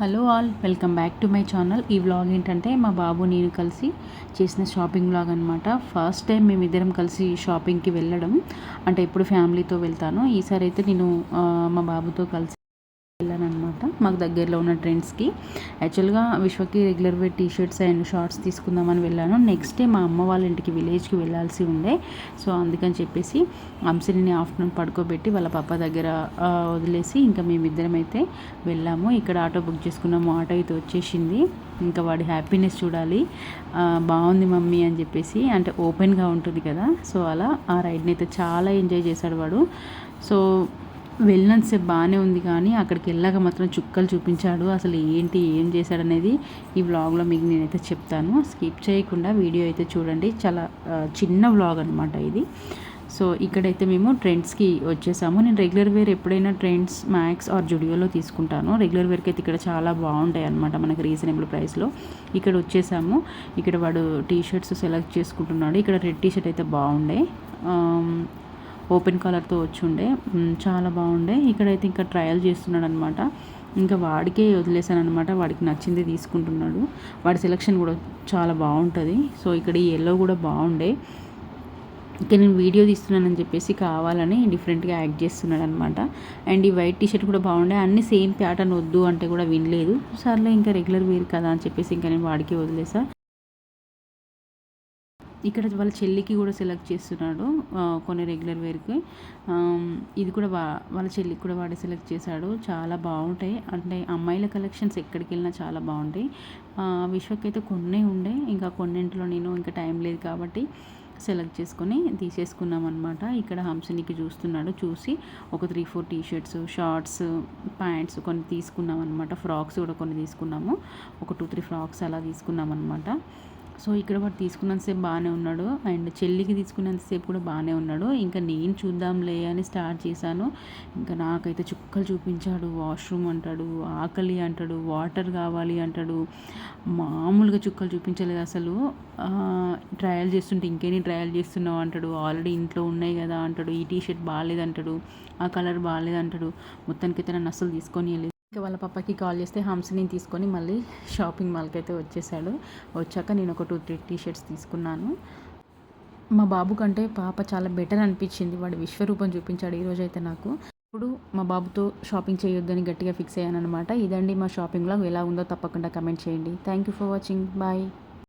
Hello all welcome back to my channel. ఈ vlog ఏంటంటే మా బాబు నేను కలిసి చేసిన షాపింగ్ వ్లాగ్ అనమాట ఫస్ట్ టైం మేమిద్దరం కలిసి షాపింగ్కి వెళ్ళడం. అంటే ఎప్పుడు ఫ్యామిలీతో వెళ్తాను. ఈసారి అయితే నేను మా బాబుతో కలిసి వెళ్ళాను అనమాట మాకు దగ్గరలో ఉన్న ట్రెండ్స్కి. యాక్చువల్గా విశ్వకి regular wear T shirts and shorts తీసుకుందామని వెళ్ళాను. నెక్స్ట్ డే మా అమ్మ వాళ్ళ ఇంటికి విలేజ్కి వెళ్ళాల్సి ఉండే. సో అందుకని చెప్పేసి అంశని ఆఫ్టర్నూన్ పడుకోబెట్టి వాళ్ళ పాప దగ్గర వదిలేసి ఇంకా మేమిద్దరం అయితే వెళ్ళాము. ఇక్కడ ఆటో బుక్ చేసుకున్నాము ఆటో అయితే వచ్చేసింది. ఇంకా వాడి హ్యాపీనెస్ చూడాలి. బాగుంది మమ్మీ అని చెప్పేసి. అంటే ఓపెన్గా ఉంటుంది కదా. సో అలా ఆ రైడ్ని అయితే చాలా ఎంజాయ్ చేశాడు వాడు. సో వెళ్ళినంతసేపు బాగానే ఉంది కానీ అక్కడికి వెళ్ళాక మాత్రం చుక్కలు చూపించాడు. అసలు ఏంటి ఏం చేశాడనేది ఈ వ్లాగ్లో మీకు నేనైతే చెప్తాను. స్కిప్ చేయకుండా వీడియో అయితే చూడండి. చాలా చిన్న వ్లాగ్ అనమాట ఇది. సో ఇక్కడైతే మేము ట్రెండ్స్కి వచ్చేసాము. నేను రెగ్యులర్ వేర్ ఎప్పుడైనా ట్రెండ్స్ మ్యాక్స్ ఆర్ జుడియోలో తీసుకుంటాను. రెగ్యులర్ వేర్కి అయితే ఇక్కడ చాలా బాగుంటాయి అనమాట మనకి రీజనబుల్ ప్రైస్లో ఇక్కడ వచ్చేసాము. ఇక్కడ వాడు టీ షర్ట్స్ సెలెక్ట్ చేసుకుంటున్నాడు. ఇక్కడ రెడ్ టీ షర్ట్ అయితే బాగుండే. ఓపెన్ కలర్తో వచ్చి ఉండే చాలా బాగుండే. ఇక్కడైతే ఇంకా ట్రయల్ చేస్తున్నాడు అనమాట ఇంకా వాడికే వదిలేసాను అనమాట వాడికి నచ్చింది తీసుకుంటున్నాడు. వాడి సెలెక్షన్ కూడా చాలా బాగుంటుంది. సో ఇక్కడ ఈ ఎల్లో కూడా బాగుండే. ఇక నేను వీడియో తీస్తున్నానని చెప్పేసి కావాలని డిఫరెంట్గా యాక్ట్ చేస్తున్నాడు అనమాట అండ్ ఈ వైట్ టీ షర్ట్ కూడా బాగుండే. అన్ని సేమ్ ప్యాటర్న్ వద్దు అంటే కూడా వినలేదు. సర్లే ఇంకా రెగ్యులర్ వేర్ కదా అని చెప్పేసి ఇంకా నేను వాడికి వదిలేసా. ఇక్కడ వాళ్ళ చెల్లికి కూడా సెలెక్ట్ చేస్తున్నాడు కొన్ని రెగ్యులర్ వేర్కి. ఇది కూడా వా వాళ్ళ చెల్లికి కూడా వాడే సెలెక్ట్ చేశాడు. చాలా బాగుంటాయి. అంటే అమ్మాయిల కలెక్షన్స్ ఎక్కడికి వెళ్ళినా చాలా బాగుంటాయి. ఆ, విశ్వకి అయితే ఉండే. ఇంకా కొన్నింటిలో నేను ఇంకా టైం లేదు కాబట్టి సెలెక్ట్ చేసుకొని తీసేసుకున్నాం అనమాట ఇక్కడ హంసనికి చూస్తున్నాడు. చూసి ఒక three four T shirts shorts pants కొన్ని తీసుకున్నాం అనమాట ఫ్రాక్స్ కూడా కొన్ని తీసుకున్నాము. ఒక టూ త్రీ ఫ్రాక్స్ అలా తీసుకున్నాం అనమాట సో ఇక్కడ వాడు తీసుకున్నంతసేపు బాగానే ఉన్నాడు. అండ్ చెల్లికి తీసుకున్నంతసేపు కూడా బాగానే ఉన్నాడు. ఇంకా నేను చూద్దాంలే అని స్టార్ట్ చేశాను. ఇంకా నాకైతే చుక్కలు చూపించాడు. వాష్రూమ్ అంటాడు ఆకలి అంటాడు వాటర్ కావాలి అంటాడు. మామూలుగా చుక్కలు చూపించలేదు అసలు. ట్రయల్ చేస్తుంటే ఇంకేని ట్రయల్ చేస్తున్నావు అంటాడు. ఆల్రెడీ ఇంట్లో ఉన్నాయి కదా అంటాడు. ఈ టీ షర్ట్ బాగాలేదంటాడు. ఆ కలర్ బాగాలేదంటాడు. మొత్తానికైతే నన్ను అస్సలు తీసుకొని వెళ్ళలేదు ఇంకా వాళ్ళ పాపకి కాల్ చేస్తే హంసని తీసుకొని మళ్ళీ షాపింగ్ మాల్కి అయితే వచ్చేసాడు. వచ్చాక నేను ఒక టూ త్రీ టీ షర్ట్స్ తీసుకున్నాను. మా బాబు కంటే పాప చాలా బెటర్ అనిపించింది. వాడు విశ్వరూపం చూపించాడు ఈరోజు అయితే నాకు. ఇప్పుడు మా బాబుతో షాపింగ్ చేయొద్దని గట్టిగా ఫిక్స్ అయ్యాను అనమాట ఇదండి మా షాపింగ్ ఎలా ఉందో తప్పకుండా కమెంట్ చేయండి. Thank you for watching. Bye.